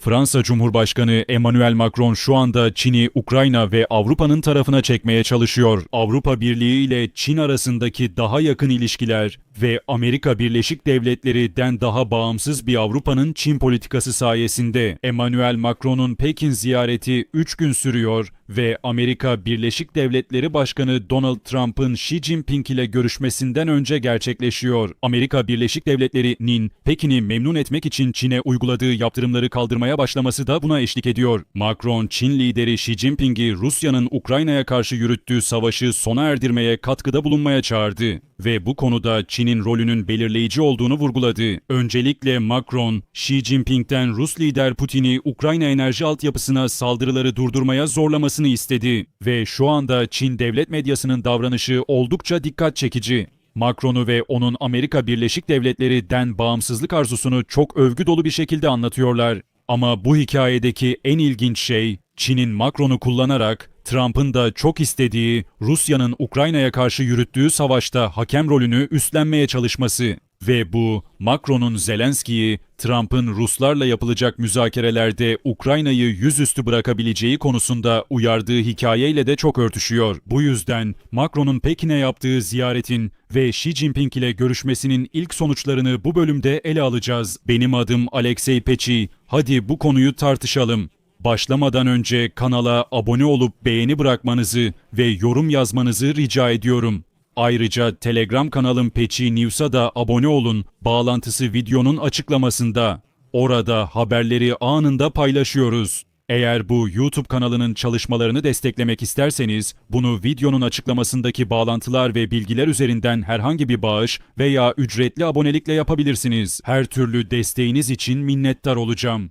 Fransa Cumhurbaşkanı Emmanuel Macron şu anda Çin'i Ukrayna ve Avrupa'nın tarafına çekmeye çalışıyor. Avrupa Birliği ile Çin arasındaki daha yakın ilişkiler ve Amerika Birleşik Devletleri'den daha bağımsız bir Avrupa'nın Çin politikası sayesinde Emmanuel Macron'un Pekin ziyareti 3 gün sürüyor ve Amerika Birleşik Devletleri Başkanı Donald Trump'ın Xi Jinping ile görüşmesinden önce gerçekleşiyor. Amerika Birleşik Devletleri'nin Pekin'i memnun etmek için Çin'e uyguladığı yaptırımları kaldırmaya başlaması da buna eşlik ediyor. Macron, Çin lideri Xi Jinping'i Rusya'nın Ukrayna'ya karşı yürüttüğü savaşı sona erdirmeye katkıda bulunmaya çağırdı ve bu konuda Çin'in rolünün belirleyici olduğunu vurguladı. Öncelikle Macron, Xi Jinping'den Rus lider Putin'i Ukrayna enerji altyapısına saldırıları durdurmaya zorlamasını istedi ve şu anda Çin devlet medyasının davranışı oldukça dikkat çekici. Macron'u ve onun Amerika Birleşik Devletleri'den bağımsızlık arzusunu çok övgü dolu bir şekilde anlatıyorlar. Ama bu hikayedeki en ilginç şey Çin'in Macron'u kullanarak Trump'ın da çok istediği Rusya'nın Ukrayna'ya karşı yürüttüğü savaşta hakem rolünü üstlenmeye çalışması ve bu Macron'un Zelenski'yi Trump'ın Ruslarla yapılacak müzakerelerde Ukrayna'yı yüzüstü bırakabileceği konusunda uyardığı hikayeyle de çok örtüşüyor. Bu yüzden Macron'un Pekin'e yaptığı ziyaretin ve Xi Jinping ile görüşmesinin ilk sonuçlarını bu bölümde ele alacağız. Benim adım Alexey Peçi. Hadi bu konuyu tartışalım. Başlamadan önce kanala abone olup beğeni bırakmanızı ve yorum yazmanızı rica ediyorum. Ayrıca Telegram kanalım Peçi News'a da abone olun. Bağlantısı videonun açıklamasında. Orada haberleri anında paylaşıyoruz. Eğer bu YouTube kanalının çalışmalarını desteklemek isterseniz bunu videonun açıklamasındaki bağlantılar ve bilgiler üzerinden herhangi bir bağış veya ücretli abonelikle yapabilirsiniz. Her türlü desteğiniz için minnettar olacağım.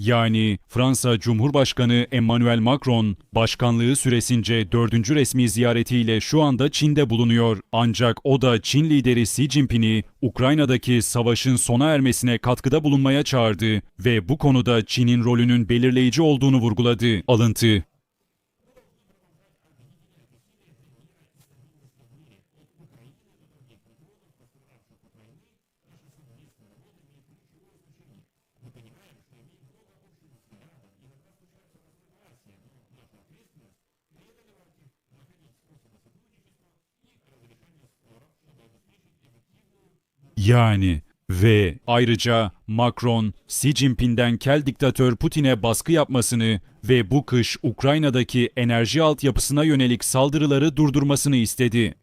Yani Fransa Cumhurbaşkanı Emmanuel Macron başkanlığı süresince dördüncü resmi ziyaretiyle şu anda Çin'de bulunuyor. Ancak o da Çin lideri Xi Jinping'i Ukrayna'daki savaşın sona ermesine katkıda bulunmaya çağırdı ve bu konuda Çin'in rolünün belirleyici olduğunu vurguladı. Alıntı Yani ve ayrıca Macron, Xi Jinping'den kel diktatör Putin'e baskı yapmasını ve bu kış Ukrayna'daki enerji altyapısına yönelik saldırıları durdurmasını istedi.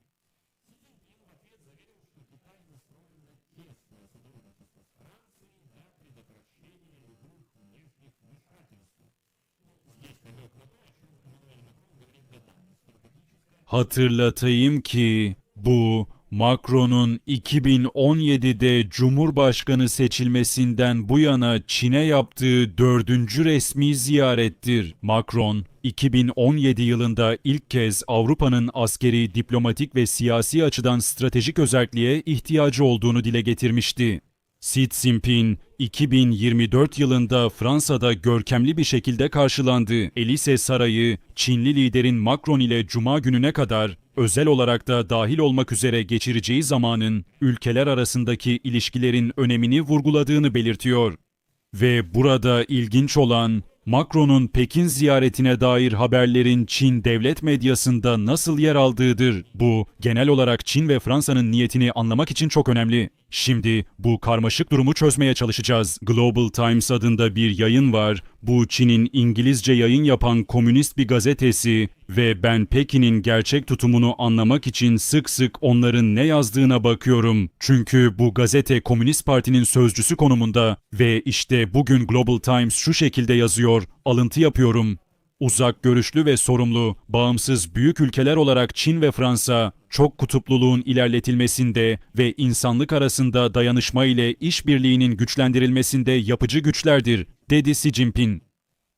Hatırlatayım ki bu Macron'un 2017'de Cumhurbaşkanı seçilmesinden bu yana Çin'e yaptığı dördüncü resmi ziyarettir. Macron, 2017 yılında ilk kez Avrupa'nın askeri, diplomatik ve siyasi açıdan stratejik özelliğe ihtiyacı olduğunu dile getirmişti. Xi Jinping 2024 yılında Fransa'da görkemli bir şekilde karşılandı. Elise Sarayı, Çinli liderin Macron ile Cuma gününe kadar özel olarak da dahil olmak üzere geçireceği zamanın ülkeler arasındaki ilişkilerin önemini vurguladığını belirtiyor. Ve burada ilginç olan Macron'un Pekin ziyaretine dair haberlerin Çin devlet medyasında nasıl yer aldığıdır. Bu genel olarak Çin ve Fransa'nın niyetini anlamak için çok önemli. Şimdi bu karmaşık durumu çözmeye çalışacağız. Global Times adında bir yayın var. Bu Çin'in İngilizce yayın yapan komünist bir gazetesi ve ben Pekin'in gerçek tutumunu anlamak için sık sık onların ne yazdığına bakıyorum. Çünkü bu gazete Komünist Parti'nin sözcüsü konumunda ve işte bugün Global Times şu şekilde yazıyor. Alıntı yapıyorum. Uzak görüşlü ve sorumlu, bağımsız büyük ülkeler olarak Çin ve Fransa, çok kutupluluğun ilerletilmesinde ve insanlık arasında dayanışma ile işbirliğinin güçlendirilmesinde yapıcı güçlerdir, dedi Xi Jinping.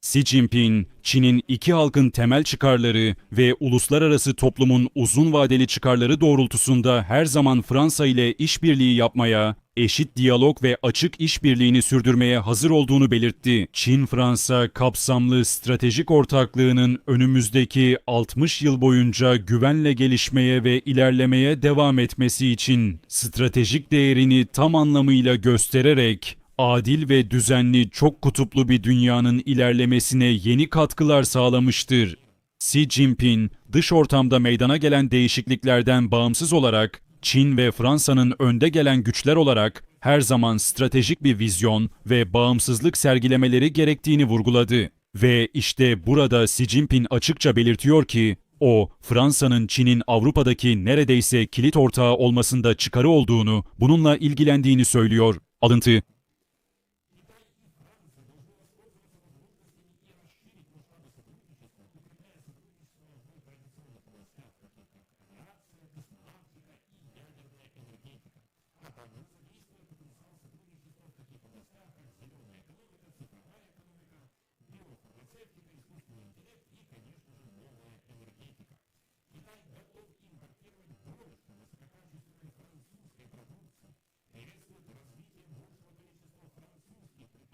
Xi Jinping, Çin'in iki halkın temel çıkarları ve uluslararası toplumun uzun vadeli çıkarları doğrultusunda her zaman Fransa ile işbirliği yapmaya, eşit diyalog ve açık işbirliğini sürdürmeye hazır olduğunu belirtti. Çin-Fransa kapsamlı stratejik ortaklığının önümüzdeki 60 yıl boyunca güvenle gelişmeye ve ilerlemeye devam etmesi için stratejik değerini tam anlamıyla göstererek adil ve düzenli çok kutuplu bir dünyanın ilerlemesine yeni katkılar sağlamıştır. Xi Jinping, dış ortamda meydana gelen değişikliklerden bağımsız olarak Çin ve Fransa'nın önde gelen güçler olarak her zaman stratejik bir vizyon ve bağımsızlık sergilemeleri gerektiğini vurguladı. Ve işte burada Xi Jinping açıkça belirtiyor ki o, Fransa'nın Çin'in Avrupa'daki neredeyse kilit ortağı olmasında çıkarı olduğunu, bununla ilgilendiğini söylüyor. Alıntı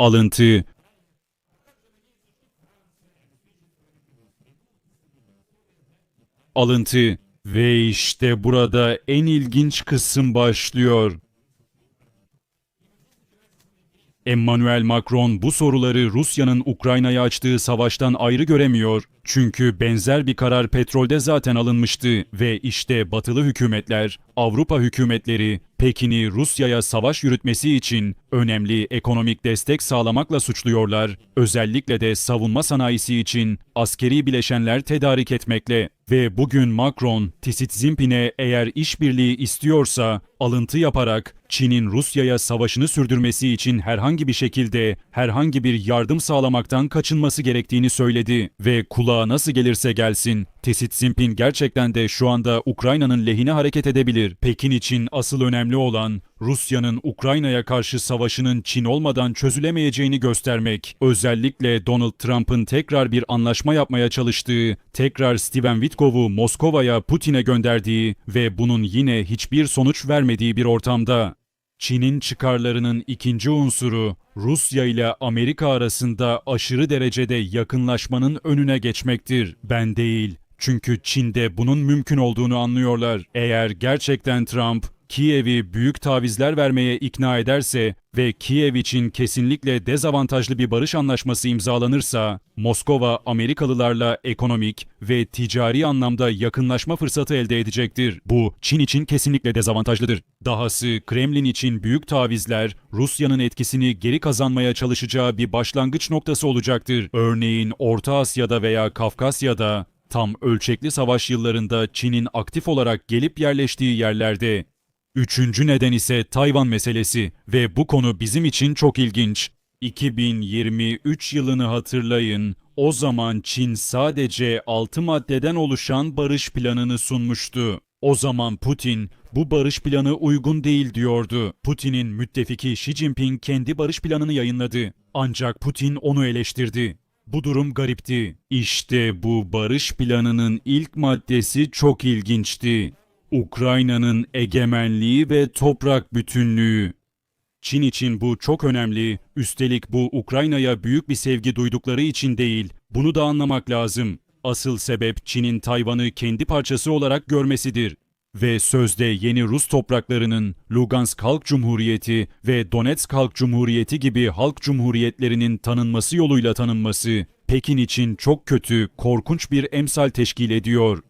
Alıntı Alıntı ve işte burada en ilginç kısım başlıyor. Emmanuel Macron bu soruları Rusya'nın Ukrayna'ya açtığı savaştan ayrı göremiyor. Çünkü benzer bir karar petrolde zaten alınmıştı ve işte batılı hükümetler, Avrupa hükümetleri Pekin'i Rusya'ya savaş yürütmesi için önemli ekonomik destek sağlamakla suçluyorlar. Özellikle de savunma sanayisi için askeri bileşenler tedarik etmekle. Ve bugün Macron, Tisit Zimpin'e eğer işbirliği istiyorsa alıntı yaparak Çin'in Rusya'ya savaşını sürdürmesi için herhangi bir şekilde herhangi bir yardım sağlamaktan kaçınması gerektiğini söyledi ve kulağa nasıl gelirse gelsin Tesit Zimpin gerçekten de şu anda Ukrayna'nın lehine hareket edebilir. Pekin için asıl önemli olan Rusya'nın Ukrayna'ya karşı savaşının Çin olmadan çözülemeyeceğini göstermek. Özellikle Donald Trump'ın tekrar bir anlaşma yapmaya çalıştığı, tekrar Steven Witkov'u Moskova'ya Putin'e gönderdiği ve bunun yine hiçbir sonuç vermediği bir ortamda. Çin'in çıkarlarının ikinci unsuru Rusya ile Amerika arasında aşırı derecede yakınlaşmanın önüne geçmektir. Ben değil. Çünkü Çin'de bunun mümkün olduğunu anlıyorlar. Eğer gerçekten Trump Kiev'i büyük tavizler vermeye ikna ederse ve Kiev için kesinlikle dezavantajlı bir barış anlaşması imzalanırsa, Moskova Amerikalılarla ekonomik ve ticari anlamda yakınlaşma fırsatı elde edecektir. Bu Çin için kesinlikle dezavantajlıdır. Dahası Kremlin için büyük tavizler Rusya'nın etkisini geri kazanmaya çalışacağı bir başlangıç noktası olacaktır. Örneğin Orta Asya'da veya Kafkasya'da tam ölçekli savaş yıllarında Çin'in aktif olarak gelip yerleştiği yerlerde Üçüncü neden ise Tayvan meselesi ve bu konu bizim için çok ilginç. 2023 yılını hatırlayın. O zaman Çin sadece 6 maddeden oluşan barış planını sunmuştu. O zaman Putin bu barış planı uygun değil diyordu. Putin'in müttefiki Xi Jinping kendi barış planını yayınladı. Ancak Putin onu eleştirdi. Bu durum garipti. İşte bu barış planının ilk maddesi çok ilginçti. Ukrayna'nın egemenliği ve toprak bütünlüğü. Çin için bu çok önemli. Üstelik bu Ukrayna'ya büyük bir sevgi duydukları için değil. Bunu da anlamak lazım. Asıl sebep Çin'in Tayvan'ı kendi parçası olarak görmesidir. Ve sözde yeni Rus topraklarının Lugansk Halk Cumhuriyeti ve Donetsk Halk Cumhuriyeti gibi halk cumhuriyetlerinin tanınması yoluyla tanınması Pekin için çok kötü, korkunç bir emsal teşkil ediyor.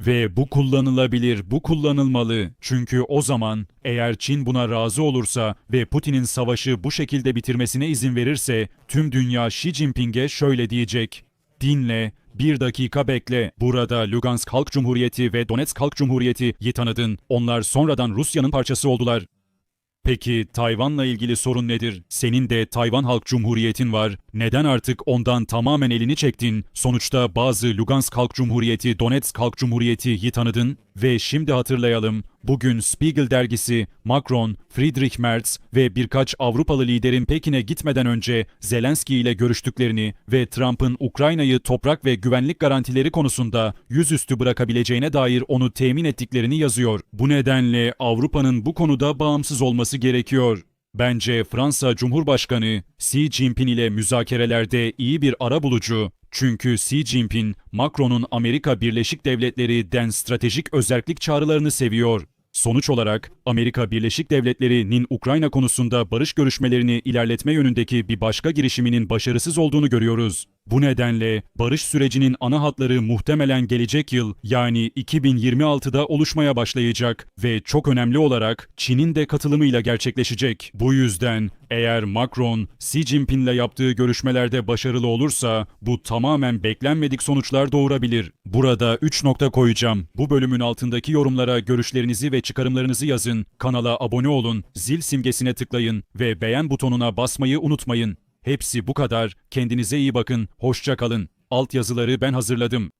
Ve bu kullanılabilir, bu kullanılmalı. Çünkü o zaman eğer Çin buna razı olursa ve Putin'in savaşı bu şekilde bitirmesine izin verirse tüm dünya Xi Jinping'e şöyle diyecek. Dinle, bir dakika bekle. Burada Lugansk Halk Cumhuriyeti ve Donetsk Halk Cumhuriyeti'yi tanıdın. Onlar sonradan Rusya'nın parçası oldular. Peki Tayvan'la ilgili sorun nedir? Senin de Tayvan Halk Cumhuriyetin var. Neden artık ondan tamamen elini çektin? Sonuçta bazı Lugansk Halk Cumhuriyeti, Donetsk Halk Cumhuriyeti'yi tanıdın. Ve şimdi hatırlayalım, bugün Spiegel dergisi Macron, Friedrich Merz ve birkaç Avrupalı liderin Pekin'e gitmeden önce Zelenski ile görüştüklerini ve Trump'ın Ukrayna'yı toprak ve güvenlik garantileri konusunda yüzüstü bırakabileceğine dair onu temin ettiklerini yazıyor. Bu nedenle Avrupa'nın bu konuda bağımsız olması gerekiyor. Bence Fransa Cumhurbaşkanı Xi Jinping ile müzakerelerde iyi bir ara bulucu çünkü Xi Jinping, Macron'un Amerika Birleşik Devletleri'den stratejik özellik çağrılarını seviyor. Sonuç olarak Amerika Birleşik Devletleri'nin Ukrayna konusunda barış görüşmelerini ilerletme yönündeki bir başka girişiminin başarısız olduğunu görüyoruz. Bu nedenle barış sürecinin ana hatları muhtemelen gelecek yıl yani 2026'da oluşmaya başlayacak ve çok önemli olarak Çin'in de katılımıyla gerçekleşecek. Bu yüzden eğer Macron, Xi Jinping'le yaptığı görüşmelerde başarılı olursa bu tamamen beklenmedik sonuçlar doğurabilir. Burada 3 nokta koyacağım. Bu bölümün altındaki yorumlara görüşlerinizi ve çıkarımlarınızı yazın, kanala abone olun, zil simgesine tıklayın ve beğen butonuna basmayı unutmayın. Hepsi bu kadar. Kendinize iyi bakın. Hoşça kalın. Alt yazıları ben hazırladım.